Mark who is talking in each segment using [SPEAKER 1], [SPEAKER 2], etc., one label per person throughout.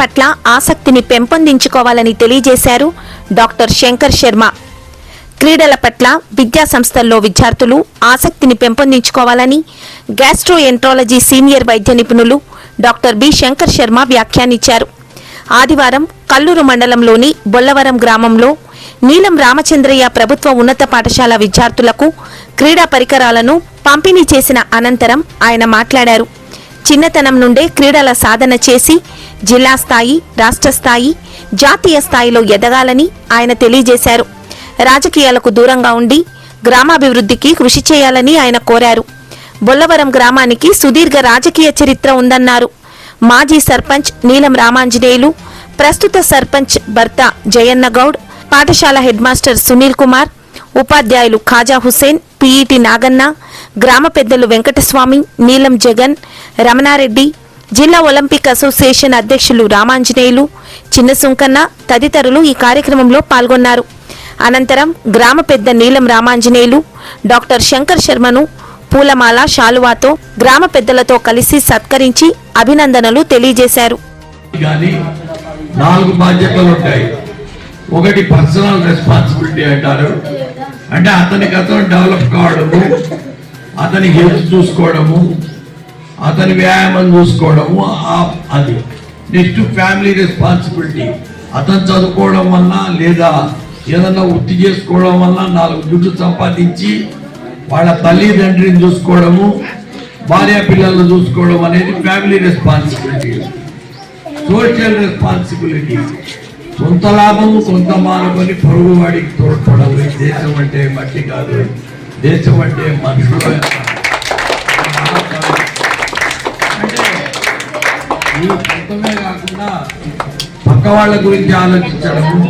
[SPEAKER 1] పట్ల ఆసక్తిని పెంపొందించుకోవాలని తెలియజేశారు డాక్టర్ శంకర్ శర్మ. క్రీడల పట్ల విద్యా సంస్థల్లో విద్యార్థులు ఆసక్తిని పెంపొందించుకోవాలని గ్యాస్ట్రో ఎంట్రాలజీ సీనియర్ వైద్య నిపుణులు డాక్టర్ బి శంకర్ శర్మ వ్యాఖ్యానించారు. ఆదివారం కల్లూరు మండలంలోని బొల్లవరం గ్రామంలో నీలం రామచంద్రయ్య ప్రభుత్వ ఉన్నత పాఠశాల విద్యార్థులకు క్రీడా పరికరాలను పంపిణీ చేసిన అనంతరం ఆయన మాట్లాడారు. చిన్నతనం నుండే క్రీడల సాధన చేసి జిల్లా స్థాయి రాష్ట్ర స్థాయి జాతీయ స్థాయిలో ఎదగాలని ఆయన తెలియజేశారు. రాజకీయాలకు దూరంగా ఉండి గ్రామాభివృద్ధికి కృషి చేయాలని ఆయన కోరారు. బొల్లవరం గ్రామానికి సుదీర్ఘ రాజకీయ చరిత్ర ఉందన్నారు. మాజీ సర్పంచ్ నీలం రామాంజనేయులు ప్రస్తుత సర్పంచ్ భర్త జయన్న గౌడ్ పాఠశాల హెడ్ మాస్టర్ సునీల్ కుమార్ ఉపాధ్యాయులు ఖాజా హుసేన్ పీఈటి నాగన్న గ్రామ పెద్దలు వెంకటస్వామి నీలం జగన్ రమణారెడ్డి జిల్లా ఒలింపిక్ అసోసియేషన్ అధ్యక్షులు రామాంజనేయులు చిన్న సుంకన్న తదితరులు ఈ కార్యక్రమంలో పాల్గొన్నారు. అనంతరం గ్రామ పెద్ద నీలం రామాంజనేయులు డాక్టర్ శంకర్ శర్మను పూలమాల శాలువాతో గ్రామ పెద్దలతో కలిసి సత్కరించి అభినందనలు తెలియజేశారు.
[SPEAKER 2] నాలుగు బాధ్యతలు ఉంటాయి. ఒకటి పర్సనల్ రెస్పాన్సిబిలిటీ అంటారు. అంటే అతనికి అతను డెవలప్ కావడము అతని హెల్త్ చూసుకోవడము అతని వ్యాయామం చూసుకోవడము అది. Next family responsibility. అతను చదువుకోవడం వల్ల లేదా ఏదన్నా వృత్తి చేసుకోవడం వల్ల నాలుగు దుడ్డు సంపాదించి వాళ్ళ తల్లిదండ్రిని చూసుకోవడము భార్య పిల్లలను చూసుకోవడం అనేది ఫ్యామిలీ రెస్పాన్సిబిలిటీ. Social responsibility. సొంత లాభం సొంత మానవని పొరుగువాడికి తోడ్పడవు. దేశం అంటే మట్టి కాదు. దేశం అంటే మనుషులు అంటే ఈ సొంతమే కాకుండా పక్క వాళ్ళ గురించి ఆలోచించడము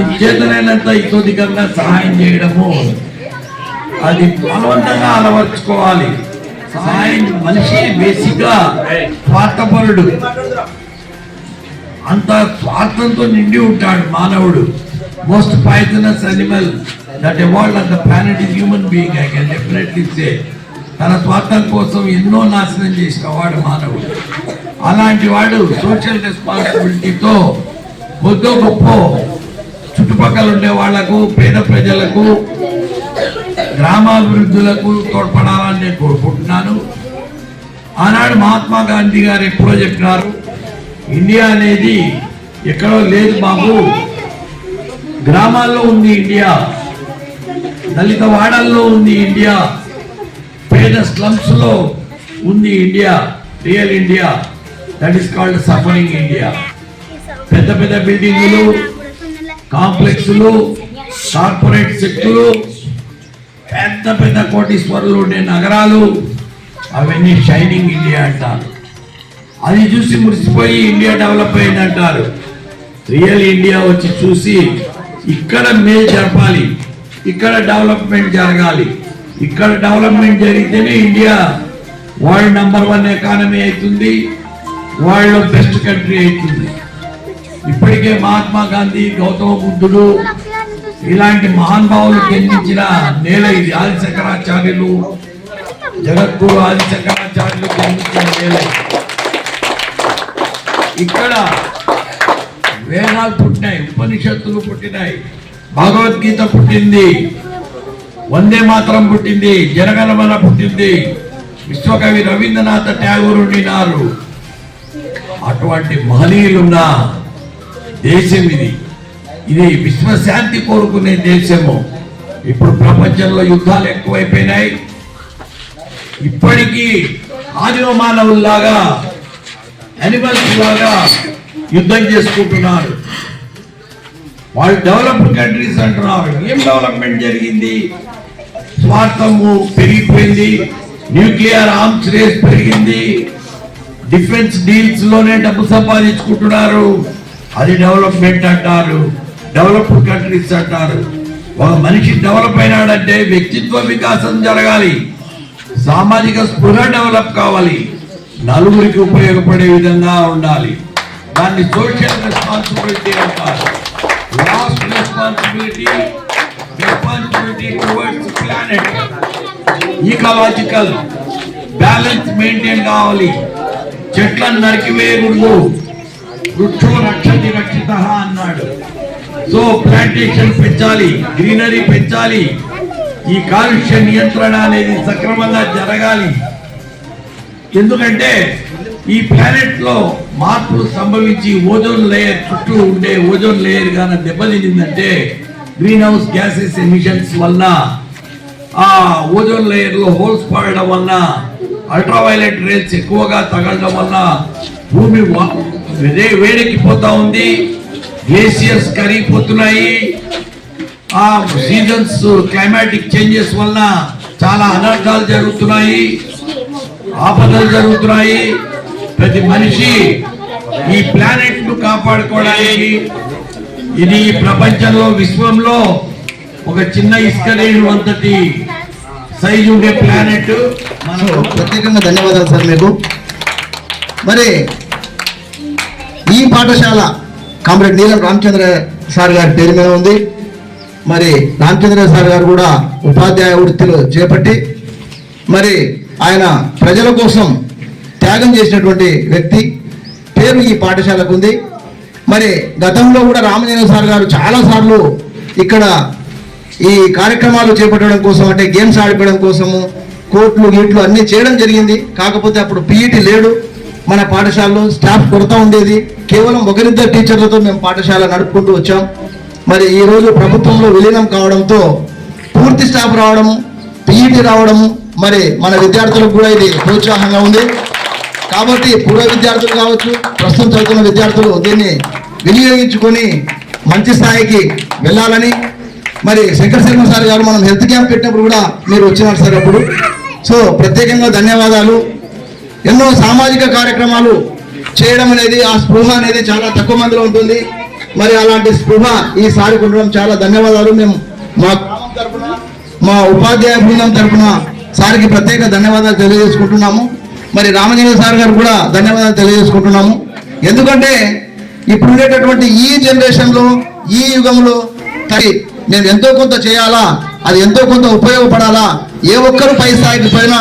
[SPEAKER 2] ఈ చేతనైనంత ఇతోధికంగా సహాయం చేయడము అది బలవంతంగా అలవర్చుకోవాలి. సహాయం మనిషి బేసిక్గా స్వార్థపరుడు. అంత స్వార్థంతో నిండి ఉంటాడు మానవుడు. Most poisonous animal that evolved on the planet is human being I can definitely say తన స్వార్థం కోసం ఎన్నో నాశనం చేసిన వాడు మానవుడు. అలాంటి వాడు సోషల్ రెస్పాన్సిబిలిటీతో కొద్దో గొప్ప చుట్టుపక్కల ఉండే వాళ్ళకు పేద ప్రజలకు గ్రామాభివృద్ధులకు తోడ్పడాలని నేను కోరుకుంటున్నాను. ఆనాడు మహాత్మా గాంధీ గారు ఎప్పుడో చెప్పినారు ఇండియా అనేది ఎక్కడో లేదు బాబు గ్రామాల్లో ఉంది ఇండియా. దళిత వాడల్లో ఉంది ఇండియా. పేద స్లమ్స్లో ఉంది India. Real India. That is called suffering India. పెద్ద పెద్ద బిల్డింగులు కాంప్లెక్స్లు కార్పొరేట్ శక్తులు పెద్ద పెద్ద కోటీశ్వరులు ఉండే నగరాలు అవన్నీ షైనింగ్ ఇండియా అంటారు. అది చూసి మురిసిపోయి ఇండియా డెవలప్ అయింది అంటారు రియల్ ఇండియా వచ్చి చూసి ఇక్కడ మేలు జరపాలి. ఇక్కడ డెవలప్మెంట్ జరగాలి. ఇక్కడ డెవలప్మెంట్ జరిగితేనే India world number one economy అవుతుంది వరల్డ్ బెస్ట్ కంట్రీ అవుతుంది. ఇప్పటికే మహాత్మా గాంధీ గౌతమ బుద్ధుడు ఇలాంటి మహానుభావులు జన్మించిన నేల ఇది. ఆది శంకరాచార్యులు జగద్గురు ఆది శంకరాచార్యులు జన్మించిన నేల ఇక్కడ వేదాలు పుట్టినాయి ఉపనిషత్తులు పుట్టినాయి భగవద్గీత పుట్టింది వందే మాత్రం పుట్టింది జనగణమన పుట్టింది. విశ్వకవి రవీంద్రనాథ ట్యాగూర్ ఉండినారు అటువంటి మహనీయులున్న దేశం ఇది. ఇది విశ్వశాంతి కోరుకునే దేశము. ఇప్పుడు ప్రపంచంలో యుద్ధాలు ఎక్కువైపోయినాయి. ఇప్పటికీ ఆదివ మానవుల్లాగా అనిమల్స్ లాగా యుద్ధం చేసుకుంటున్నారు. వాళ్ళు డెవలప్డ్ కంట్రీస్ అంటున్నారు. ఏం డెవలప్మెంట్ జరిగింది? స్వార్థము పెరిగిపోయింది. న్యూక్లియర్ ఆర్మ్స్ రేస్ పెరిగింది. డిఫెన్స్ డీల్స్లోనే డబ్బు సంపాదించుకుంటున్నారు. అది డెవలప్మెంట్ అంటారు. డెవలప్డ్ కంట్రీస్ అంటారు. ఒక మనిషి డెవలప్ అయినాడంటే వ్యక్తిత్వ వికాసం జరగాలి. సామాజిక స్పృహ డెవలప్ కావాలి. నలుగురికి ఉపయోగపడే విధంగా ఉండాలి. దాన్ని సోషల్ రెస్పాన్సిబిలిటీ అంటారు. Last responsibility responsibility towards planet ecological balance maintain కావాలి. చెట్లను నరికివేయకూడదు. వృక్షో రక్షతి రక్షిత అన్నాడు. సో ప్లాంటేషన్ పెంచాలి గ్రీనరీ పెంచాలి. ఈ కాలుష్య నియంత్రణ అనేది సక్రమంగా జరగాలి. ఎందుకంటే ఈ ప్లానెట్లో మార్పులు సంభవించి ఓజోన్ లేయర్ చుట్టూ ఉండే ఓజోన్ లేయర్ గాన దెబ్బతిందంటే గ్రీన్ హౌస్ గ్యాసెస్ ఎమిషన్స్ వలన ఆ ఓజోన్ లేయర్లో హోల్స్ పడడం వలన అల్ట్రావైలెట్ రేస్ ఎక్కువగా తగలడం వలన భూమి వేడెక్కిపోతా ఉంది గ్లేసియర్స్ కరిగిపోతున్నాయి ఆ సీజన్స్ క్లైమాటిక్ చేంజెస్ వలన చాలా అనర్థాలు జరుగుతున్నాయి ఆపదలు జరుగుతున్నాయి ప్రతి మనిషి ఈ ప్లానెట్ను కాపాడుకోవడానికి ఇది ప్రపంచంలో విశ్వంలో ఒక చిన్న ఇసుక రేణు అంతటి సైజు ఉండే ప్లానెట్.
[SPEAKER 3] సో ప్రత్యేకంగా ధన్యవాదాలు సార్ మీకు. మరి ఈ పాఠశాల కామ్రేడ్ నీలం రామచంద్ర సార్ గారి పేరు మీద ఉంది. మరి రామచంద్ర సార్ గారు కూడా ఉపాధ్యాయ వృత్తిలో చేపట్టి మరి ఆయన ప్రజల కోసం త్యాగం చేసినటువంటి వ్యక్తి. పేరు ఈ పాఠశాలకు ఉంది. మరి గతంలో కూడా రామచంద్ర సార్ గారు చాలాసార్లు ఇక్కడ ఈ కార్యక్రమాలు చేపట్టడం కోసం అంటే గేమ్స్ ఆడిపోవడం కోసము కోట్లు గీట్లు అన్నీ చేయడం జరిగింది. కాకపోతే అప్పుడు పీఈటీ లేడు. మన పాఠశాలలో స్టాఫ్ కొరత ఉండేది. కేవలం ఒకరిద్దరు టీచర్లతో మేము పాఠశాల నడుపుకుంటూ వచ్చాం. మరి ఈ రోజు ప్రభుత్వంలో విలీనం కావడంతో పూర్తి స్టాఫ్ రావడము పీఈటీ రావడము మరి మన విద్యార్థులకు కూడా ఇది ప్రోత్సాహంగా ఉంది. కాబట్టి పూర్వ విద్యార్థులు కావచ్చు ప్రస్తుతం చదువుతున్న విద్యార్థులు దీన్ని వినియోగించుకొని మంచి స్థాయికి వెళ్ళాలని. మరి శంకర్ శర్మ సార్ గారు మనం హెల్త్ క్యాంప్ పెట్టినప్పుడు కూడా మీరు వచ్చినారు సార్ అప్పుడు సో ప్రత్యేకంగా ధన్యవాదాలు. ఎన్నో సామాజిక కార్యక్రమాలు చేయడం అనేది ఆ స్పృహ అనేది చాలా తక్కువ మందిలో ఉంటుంది. మరి అలాంటి స్పృహ ఈ సారికి ఉండడం చాలా ధన్యవాదాలు. మేము మా తరఫున తరపున మా ఉపాధ్యాయ బృందం తరఫున సార్కి ప్రత్యేక ధన్యవాదాలు తెలియజేసుకుంటున్నాము. మరి రామజీవ సార్ గారు కూడా ధన్యవాదాలు తెలియజేసుకుంటున్నాము. ఎందుకంటే ఇప్పుడు ఉండేటటువంటి ఈ జనరేషన్లో ఈ యుగంలో తరి నేను ఎంతో కొంత చేయాలా? అది ఎంతో కొంత ఉపయోగపడాలా? ఏ ఒక్కరు పై స్థాయికి పోయినా